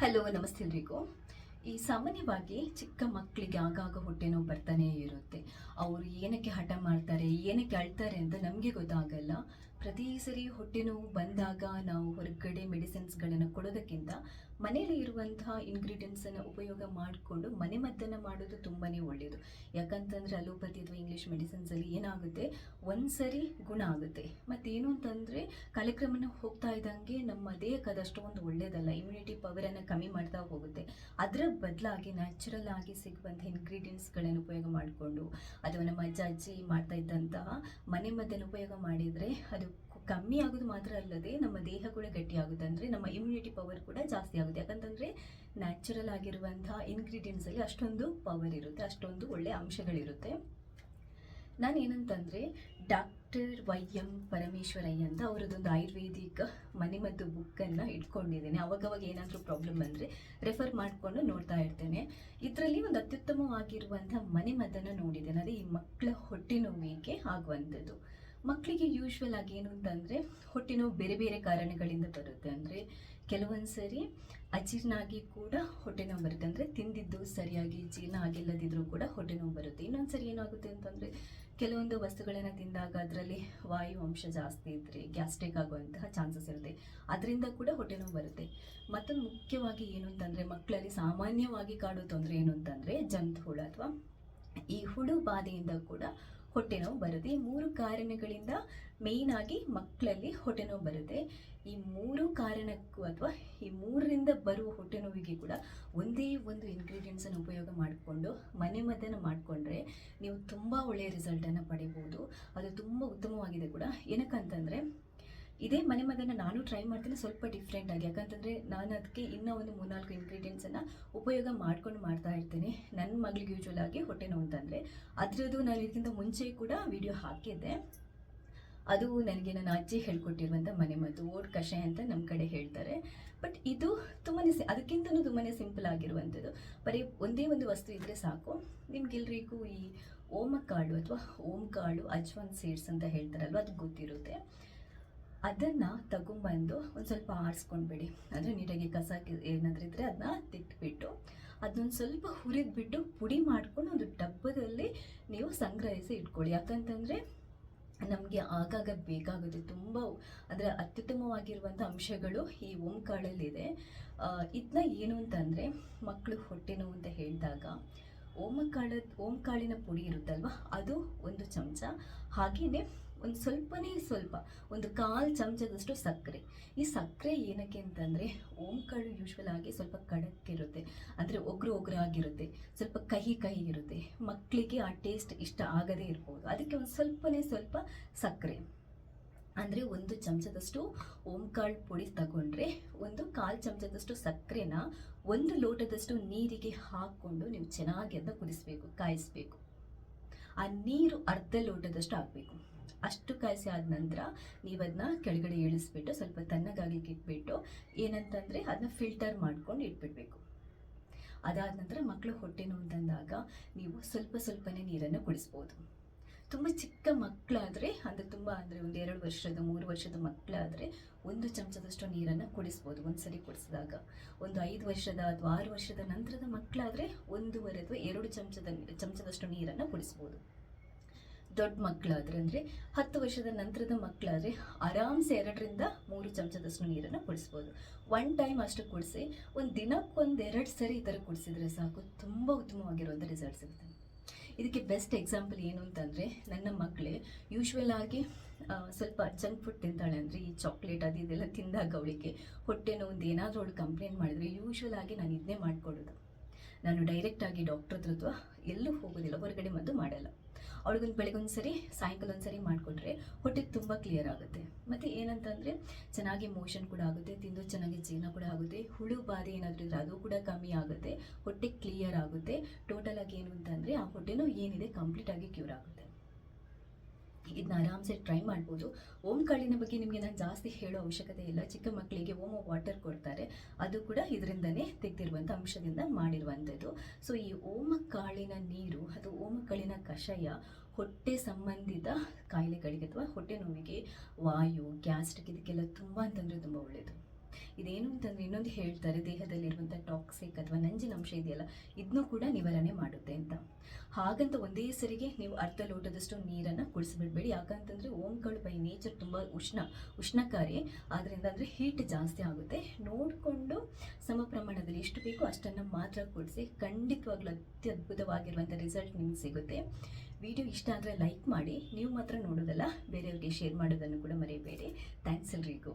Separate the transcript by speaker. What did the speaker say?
Speaker 1: Hello, ನಮಸ್ತೆ ಎಲ್ರಿಗೂ. ಈ ಸಾಮಾನ್ಯವಾಗಿ ಚಿಕ್ಕ ಮಕ್ಕಳಿಗೆ ಆಗಾಗ ಹೊಟ್ಟೆ ನೋವು ಬರ್ತಾನೆ ಇರುತ್ತೆ. ಅವರು ಏನಕ್ಕೆ ಹಠ ಮಾಡ್ತಾರೆ, ಏನಕ್ಕೆ ಅಳ್ತಾರೆ ಅಂತ ನಮಗೆ ಗೊತ್ತಾಗಲ್ಲ. ಪ್ರತಿ ಸರಿ ಹೊಟ್ಟೆ ನೋವು ಬಂದಾಗ ನಾವು ಹೊರಗಡೆ ಮೆಡಿಸಿನ್ಸ್ಗಳನ್ನು ಕೊಡೋದಕ್ಕಿಂತ ಮನೆಯಲ್ಲಿ ಇರುವಂತಹ ಇಂಗ್ರೀಡಿಯೆಂಟ್ಸನ್ನು ಉಪಯೋಗ ಮಾಡಿಕೊಂಡು ಮನೆಮದ್ದನ್ನು ಮಾಡೋದು ತುಂಬಾ ಒಳ್ಳೆಯದು ಯಾಕಂತಂದರೆ ಅಲೋಪತಿ ಅಥವಾ ಇಂಗ್ಲೀಷ್ ಮೆಡಿಸಿನ್ಸಲ್ಲಿ ಏನಾಗುತ್ತೆ? ಒಂದ್ಸರಿ ಗುಣ ಆಗುತ್ತೆ. ಮತ್ತೇನು ಅಂತಂದರೆ ಕಾರ್ಯಕ್ರಮನ ಹೋಗ್ತಾ ಇದ್ದಂಗೆ ನಮ್ಮ ದೇಹಕ್ಕೆ ಒಂದು ಒಳ್ಳೆಯದಲ್ಲ ಇಮ್ಯುನಿಟಿ ಪವರನ್ನು ಕಮ್ಮಿ ಮಾಡ್ತಾ ಹೋಗುತ್ತೆ. ಅದರ ಬದಲಾಗಿ ನ್ಯಾಚುರಲ್ ಆಗಿ ಸಿಗುವಂಥ ಇಂಗ್ರೀಡಿಯೆಂಟ್ಸ್ಗಳನ್ನು ಉಪಯೋಗ ಮಾಡಿಕೊಂಡು ಅಥವಾ ನಮ್ಮ ಅಜ್ಜ ಅಜ್ಜಿ ಮಾಡ್ತಾ ಇದ್ದಂತಹ ಮನೆ ಮದ್ದನ್ನು ಉಪಯೋಗ ಮಾಡಿದರೆ ಅದು ಕಮ್ಮಿ ಆಗೋದು ಮಾತ್ರ ಅಲ್ಲದೆ ನಮ್ಮ ದೇಹ ಕೂಡ ಗಟ್ಟಿ ಆಗುತ್ತೆ. ಅಂದರೆ ನಮ್ಮ ಇಮ್ಯುನಿಟಿ ಪವರ್ ಕೂಡ ಜಾಸ್ತಿ ಆಗುತ್ತೆ. ಯಾಕಂತಂದರೆ ನ್ಯಾಚುರಲ್ ಆಗಿರುವಂಥ ಇಂಗ್ರೀಡಿಯೆಂಟ್ಸಲ್ಲಿ ಅಷ್ಟೊಂದು ಪವರ್ ಇರುತ್ತೆ, ಅಷ್ಟೊಂದು ಒಳ್ಳೆಯ ಅಂಶಗಳಿರುತ್ತೆ. ನಾನು ಏನಂತಂದರೆ ಡಾಕ್ಟರ್ ವೈ ಎಂ ಪರಮೇಶ್ವರಯ್ಯ ಅಂತ ಅವರದೊಂದು ಆಯುರ್ವೇದಿಕ್ ಮನೆಮದ್ದು ಬುಕ್ಕನ್ನು ಇಟ್ಕೊಂಡಿದ್ದೇನೆ. ಅವಾಗವಾಗ ಏನಾದರೂ ಪ್ರಾಬ್ಲಮ್ ಬಂದರೆ ರೆಫರ್ ಮಾಡಿಕೊಂಡು ನೋಡ್ತಾ ಇರ್ತೇನೆ. ಇದರಲ್ಲಿ ಒಂದು ಅತ್ಯುತ್ತಮವಾಗಿರುವಂಥ ಮನೆಮದ್ದನ್ನು ನೋಡಿದ್ದೇನೆ. ಅದೇ ಈ ಮಕ್ಕಳ ಹೊಟ್ಟೆ ನೋವಿಗೆ ಆಗುವಂಥದ್ದು. ಮಕ್ಕಳಿಗೆ ಯೂಶ್ವಲ್ ಆಗಿ ಏನು ಅಂತಂದರೆ ಹೊಟ್ಟೆ ನೋವು ಬೇರೆ ಬೇರೆ ಕಾರಣಗಳಿಂದ ಬರುತ್ತೆ ಅಂದರೆ ಕೆಲವೊಂದು ಸರಿ ಅಜೀರ್ಣ ಆಗಿ ಕೂಡ ಹೊಟ್ಟೆ ನೋವು ಬರುತ್ತೆ ಅಂದರೆ ತಿಂದಿದ್ದು ಸರಿಯಾಗಿ ಜೀರ್ಣ ಆಗಿಲ್ಲದಿದ್ದರೂ ಕೂಡ ಹೊಟ್ಟೆ ನೋವು ಬರುತ್ತೆ. ಇನ್ನೊಂದು ಸರಿ ಏನಾಗುತ್ತೆ ಅಂತಂದರೆ ಕೆಲವೊಂದು ವಸ್ತುಗಳನ್ನು ತಿಂದಾಗ ಅದರಲ್ಲಿ ವಾಯು ಅಂಶ ಜಾಸ್ತಿ ಇದ್ದರೆ ಗ್ಯಾಸ್ಟ್ರಿಕ್ ಆಗುವಂತಹ ಚಾನ್ಸಸ್ ಇರುತ್ತೆ. ಅದರಿಂದ ಕೂಡ ಹೊಟ್ಟೆನೋವು ಬರುತ್ತೆ. ಮತ್ತೊಂದು ಮುಖ್ಯವಾಗಿ ಏನು ಅಂತಂದರೆ ಮಕ್ಕಳಲ್ಲಿ ಸಾಮಾನ್ಯವಾಗಿ ಕಾಡೋ ತೊಂದರೆ ಏನು ಅಂತಂದರೆ ಜಂತು ಹುಳು ಅಥವಾ ಈ ಹುಳು ಬಾಧೆಯಿಂದ ಕೂಡ ಹೊಟ್ಟೆ ನೋವು ಬರುತ್ತೆ. ಈ ಮೂರು ಕಾರಣಗಳಿಂದ ಮೇಯ್ನ್ ಆಗಿ ಮಕ್ಕಳಲ್ಲಿ ಹೊಟ್ಟೆ ನೋವು ಬರುತ್ತೆ. ಈ ಮೂರು ಕಾರಣಕ್ಕೂ ಅಥವಾ ಈ ಮೂರರಿಂದ ಬರುವ ಹೊಟ್ಟೆ ನೋವಿಗೆ ಕೂಡ ಒಂದೇ ಒಂದು ಇನ್ಗ್ರೀಡಿಯೆಂಟ್ಸನ್ನು ಉಪಯೋಗ ಮಾಡಿಕೊಂಡು, ಮನೆ ಮದ್ದನ್ನು ಮಾಡಿಕೊಂಡ್ರೆ ನೀವು ತುಂಬ ಒಳ್ಳೆಯ ರಿಸಲ್ಟನ್ನು ಪಡಿಬೋದು. ಅದು ತುಂಬ ಉತ್ತಮವಾಗಿದೆ ಕೂಡ. ಏನಕ್ಕಂತಂದರೆ, ಇದೇ ಮನೆ ಮದ್ದನ್ನು ನಾನು ಟ್ರೈ ಮಾಡ್ತೀನಿ ಸ್ವಲ್ಪ ಡಿಫ್ರೆಂಟಾಗಿ ಯಾಕಂತಂದರೆ ನಾನು ಅದಕ್ಕೆ ಇನ್ನೂ ಒಂದು ಮೂರ್ನಾಲ್ಕು ಇಂಗ್ರೀಡಿಯೆಂಟ್ಸನ್ನು ಉಪಯೋಗ ಮಾಡ್ಕೊಂಡು ಮಾಡ್ತಾ ಇರ್ತೀನಿ. ಮಗಳಿಗೆ ಯೂಶ್ವಲ್ ಆಗಿ ಹೊಟ್ಟೆ ನೋವು ಅಂತಂದರೆ, ಅದರದ್ದು ನಾನು ಇದಕ್ಕಿಂತ ಮುಂಚೆ ಕೂಡ ವಿಡಿಯೋ ಹಾಕಿದ್ದೆ. ಅದು ನನಗೆ ನನ್ನ ಅಜ್ಜಿ ಹೇಳ್ಕೊಟ್ಟಿರುವಂಥ ಮನೆಮದ್ದು ಓಟ್ ಕಷಾಯ ಅಂತ ನಮ್ಮ ಕಡೆ ಹೇಳ್ತಾರೆ. ಬಟ್ ಇದು ತುಂಬಾ ಸಿ ಅದಕ್ಕಿಂತಲೂ ತುಂಬಾ ಸಿಂಪಲ್ ಆಗಿರುವಂಥದ್ದು. ಬರೀ ಒಂದೇ ಒಂದು ವಸ್ತು ಇದ್ದರೆ ಸಾಕು. ನಿಮ್ಗೆಲ್ರಿಗೂ ಈ ಓಮಕಾಳು ಅಥವಾ ಓಂಕಾಳು ಅಜ್ವಾನ್ ಸೀಡ್ಸ್ ಅಂತ ಹೇಳ್ತಾರಲ್ವ, ಅದು ಗೊತ್ತಿರುತ್ತೆ. ಅದನ್ನು ತಗೊಂಬಂದು ಒಂದು ಸ್ವಲ್ಪ ಆರಿಸ್ಕೊಂಡ್ಬಿಡಿ. ಅಂದರೆ ನೀಟಾಗಿ ಕಸ ಏನಾದರೂ ಇದ್ದರೆ ಅದನ್ನ ತಿಟ್ಬಿಟ್ಟು ಅದನ್ನೊಂದು ಸ್ವಲ್ಪ ಹುರಿದ್ಬಿಟ್ಟು ಪುಡಿ ಮಾಡ್ಕೊಂಡು ಒಂದು ಡಬ್ಬದಲ್ಲಿ ನೀವು ಸಂಗ್ರಹಿಸಿ ಇಟ್ಕೊಳ್ಳಿ. ಯಾಕಂತಂದರೆ ನಮಗೆ ಆಗಾಗ ಬೇಕಾಗುತ್ತೆ. ತುಂಬ ಅಂದರೆ ಅತ್ಯುತ್ತಮವಾಗಿರುವಂಥ ಅಂಶಗಳು ಈ ಓಂಕಾಳಲ್ಲಿದೆ. ಇದನ್ನ ಏನು ಅಂತಂದರೆ ಮಕ್ಕಳು ಹೊಟ್ಟೆ ನೋವು ಅಂತ ಹೇಳಿದಾಗ ಓಮಕಾಳ ಓಂಕಾಳಿನ ಪುಡಿ ಇರುತ್ತಲ್ವ, ಅದು ಒಂದು ಚಮಚ. ಹಾಗೆಯೇ ಒಂದು ಸ್ವಲ್ಪನೇ ಸ್ವಲ್ಪ, ಒಂದು ಕಾಲು ಚಮಚದಷ್ಟು ಸಕ್ಕರೆ. ಈ ಸಕ್ಕರೆ ಏನಕ್ಕೆ ಅಂತಂದರೆ ಓಂಕಾಳು ಯೂಶ್ವಲ್ ಆಗಿ ಸ್ವಲ್ಪ ಕಡಕ್ಕಿರುತ್ತೆ. ಅಂದರೆ ಒಗ್ರು ಒಗ್ರು ಆಗಿರುತ್ತೆ ಸ್ವಲ್ಪ ಕಹಿ ಕಹಿ ಇರುತ್ತೆ. ಮಕ್ಕಳಿಗೆ ಆ ಟೇಸ್ಟ್ ಇಷ್ಟ ಆಗದೇ ಇರ್ಬೋದು. ಅದಕ್ಕೆ ಒಂದು ಸ್ವಲ್ಪನೇ ಸ್ವಲ್ಪ ಸಕ್ಕರೆ. ಅಂದರೆ ಒಂದು ಚಮಚದಷ್ಟು ಓಂಕಾಳು ಪುಡಿ ತಗೊಂಡ್ರೆ, ಒಂದು ಕಾಲು ಚಮಚದಷ್ಟು ಸಕ್ಕರೆನ ಒಂದು ಲೋಟದಷ್ಟು ನೀರಿಗೆ ಹಾಕ್ಕೊಂಡು ನೀವು ಚೆನ್ನಾಗಿ ಅದನ್ನ ಕುದಿಸ್ಬೇಕು, ಕಾಯಿಸ್ಬೇಕು. ಆ ನೀರು ಅರ್ಧ ಲೋಟದಷ್ಟು ಹಾಕಬೇಕು. ಅಷ್ಟು ಕಾಯಿಸಿ ಆದ ನಂತರ ನೀವು ಅದನ್ನ ಕೆಳಗಡೆ ಇಳಿಸ್ಬಿಟ್ಟು ಸ್ವಲ್ಪ ತಣ್ಣಗಾಗಲಿಕ್ಕೆ ಇಟ್ಬಿಟ್ಟು ಏನಂತಂದರೆ ಅದನ್ನ ಫಿಲ್ಟರ್ ಮಾಡ್ಕೊಂಡು ಇಟ್ಬಿಡ್ಬೇಕು. ಅದಾದ ನಂತರ ಮಕ್ಕಳು ಹೊಟ್ಟೆ ನೋವು ತಂದಾಗ ನೀವು ಸ್ವಲ್ಪ ಸ್ವಲ್ಪನೇ ನೀರನ್ನು ಕುಡಿಸ್ಬೋದು. ತುಂಬ ಚಿಕ್ಕ ಮಕ್ಕಳಾದರೆ ಅಂದರೆ ತುಂಬ ಅಂದರೆ ಒಂದು ಎರಡು ವರ್ಷದ, ಮೂರು ವರ್ಷದ ಮಕ್ಕಳಾದರೆ ಒಂದು ಚಮಚದಷ್ಟು ನೀರನ್ನು ಕುಡಿಸ್ಬೋದು ಒಂದು ಸರಿ ಕುಡಿಸಿದಾಗ. ಒಂದು ಐದು ವರ್ಷದ ಅಥವಾ ಆರು ವರ್ಷದ ನಂತರದ ಮಕ್ಕಳಾದರೆ ಒಂದೂವರೆ ಅಥವಾ ಎರಡು ಚಮಚದ, ಚಮಚದಷ್ಟು ನೀರನ್ನು ಕುಡಿಸ್ಬೋದು. ದೊಡ್ಡ ಮಕ್ಕಳಾದ್ರೆ ಅಂದರೆ ಹತ್ತು ವರ್ಷದ ನಂತರದ ಮಕ್ಕಳಾದರೆ ಆರಾಮ್ಸೆ ಎರಡರಿಂದ ಮೂರು ಚಮಚದಷ್ಟು ನೀರನ್ನು ಕುಡಿಸ್ಬೋದು. ಒನ್ ಟೈಮ್ ಅಷ್ಟು ಕುಡಿಸಿ, ಒಂದು ದಿನಕ್ಕೊಂದು ಎರಡು ಸರಿ ಈ ಥರ ಕುಡಿಸಿದ್ರೆ ಸಾಕು. ತುಂಬ ಉತ್ತಮವಾಗಿರುವಂಥ ರಿಸಲ್ಟ್ ಸಿಗುತ್ತೆ. ಇದಕ್ಕೆ ಬೆಸ್ಟ್ ಎಕ್ಸಾಂಪಲ್ ಏನು ಅಂತಂದರೆ ನನ್ನ ಮಕ್ಕಳೇ ಯೂಶ್ವಲ್ ಆಗಿ ಸ್ವಲ್ಪ ಜಂಕ್ ಫುಡ್ ತಿಂತಾಳೆ ಅಂದರೆ ಈ ಚಾಕ್ಲೇಟ್ ಅದು ಇದೆಲ್ಲ ತಿಂದಾಗ ಅವಳಿಗೆ ಹೊಟ್ಟೆ ನೋವು ಏನಾದರೂ ಅವಳು ಕಂಪ್ಲೇಂಟ್ ಮಾಡಿದರೆ ಯೂಶ್ವಲ್ ಆಗಿ ನಾನು ಇದನ್ನೇ ಮಾಡಿಕೊಡೋದು. ನಾನು ಡೈರೆಕ್ಟಾಗಿ ಡಾಕ್ಟ್ರ್ ಹತ್ರ ಅಥವಾ ಎಲ್ಲೂ ಹೋಗೋದಿಲ್ಲ, ಹೊರಗಡೆ ಮದ್ದು ಮಾಡಲ್ಲ. ಅವಳಿಗೊಂದು ಬೆಳಗ್ಗೆ ಒಂದು ಸರಿ, ಸಾಯಂಕಾಲ ಒಂದು ಸರಿ ಮಾಡಿಕೊಟ್ರೆ ಹೊಟ್ಟೆ ತುಂಬ ಕ್ಲಿಯರ್ ಆಗುತ್ತೆ. ಮತ್ತು ಏನಂತಂದರೆ, ಚೆನ್ನಾಗಿ ಮೋಷನ್ ಕೂಡ ಆಗುತ್ತೆ, ತಿಂದು ಚೆನ್ನಾಗಿ ಜೀರ್ಣ ಕೂಡ ಆಗುತ್ತೆ, ಹುಳು ಬಾಧೆ ಏನಾದರೂ ಇದ್ದರೆ ಅದು ಕೂಡ ಕಮ್ಮಿ ಆಗುತ್ತೆ, ಹೊಟ್ಟೆ ಕ್ಲಿಯರ್ ಆಗುತ್ತೆ. ಟೋಟಲ್ ಆಗಿ ಏನು ಅಂತಂದರೆ, ಆ ಹೊಟ್ಟೆನೂ ಏನಿದೆ ಕಂಪ್ಲೀಟಾಗಿ ಕ್ಯೂರ್ ಆಗುತ್ತೆ. ಇದನ್ನ ಆರಾಮ್ಸೆ ಟ್ರೈ ಮಾಡ್ಬೋದು. ಓಮ್ ಕಾಳಿನ ಬಗ್ಗೆ ನಿಮಗೆ ನಾನು ಜಾಸ್ತಿ ಹೇಳೋ ಅವಶ್ಯಕತೆ ಇಲ್ಲ. ಚಿಕ್ಕ ಮಕ್ಕಳಿಗೆ ಓಮ ವಾಟರ್ ಕೊಡ್ತಾರೆ. ಅದು ಕೂಡ ಇದರಿಂದನೇ ತೆಗೆದಿರುವಂಥ ಅಂಶದಿಂದ ಮಾಡಿರುವಂಥದ್ದು. ಸೊ ಈ ಓಮ ಕಾಳಿನ ನೀರು, ಅದು ಓಮ ಕಾಳಿನ ಕಷಾಯ, ಹೊಟ್ಟೆ ಸಂಬಂಧಿತ ಕಾಯಿಲೆಗಳಿಗೆ ಅಥವಾ ಹೊಟ್ಟೆ ನೋವಿಗೆ, ವಾಯು ಗ್ಯಾಸ್ಟ್ರಿಕ್ ಇದಕ್ಕೆಲ್ಲ ತುಂಬ ಅಂತಂದರೆ ತುಂಬ ಒಳ್ಳೆಯದು ಇದೇನು ಅಂತಂದರೆ ಇನ್ನೊಂದು ಹೇಳ್ತಾರೆ, ದೇಹದಲ್ಲಿರುವಂಥ ಟಾಕ್ಸಿಕ್ ಅಥವಾ ನಂಜಿನಂಶ ಇದೆಯಲ್ಲ ಇದನ್ನೂ ಕೂಡ ನಿವಾರಣೆ ಮಾಡುತ್ತೆ ಅಂತ. ಹಾಗಂತ ಒಂದೇ ಸರಿಗೆ ನೀವು ಅರ್ಧ ಲೋಟದಷ್ಟು ನೀರನ್ನು ಕುಡಿಸ್ಬಿಡ್ಬೇಡಿ. ಯಾಕಂತಂದರೆ ಓಂಕಾಳು ಬೈ ನೇಚರ್ ತುಂಬ ಉಷ್ಣ, ಉಷ್ಣಕಾರಿ. ಆದ್ದರಿಂದ ಅಂದರೆ ಹೀಟ್ ಜಾಸ್ತಿ ಆಗುತ್ತೆ. ನೋಡಿಕೊಂಡು ಸಮ ಪ್ರಮಾಣದಲ್ಲಿ ಎಷ್ಟು ಬೇಕೋ ಅಷ್ಟನ್ನು ಮಾತ್ರ ಕುಡಿಸಿ ಖಂಡಿತವಾಗ್ಲೂ ಅತ್ಯದ್ಭುತವಾಗಿರುವಂಥ ರಿಸಲ್ಟ್ ನಿಮ್ಗೆ ಸಿಗುತ್ತೆ. ವಿಡಿಯೋ ಇಷ್ಟ ಆದರೆ ಲೈಕ್ ಮಾಡಿ. ನೀವು ಮಾತ್ರ ನೋಡೋದಲ್ಲ, ಬೇರೆಯವ್ರಿಗೆ ಶೇರ್ ಮಾಡೋದನ್ನು ಕೂಡ ಮರೆಯಬೇಡಿ ಥ್ಯಾಂಕ್ಸ್ ಎಲ್ರಿಗೂ.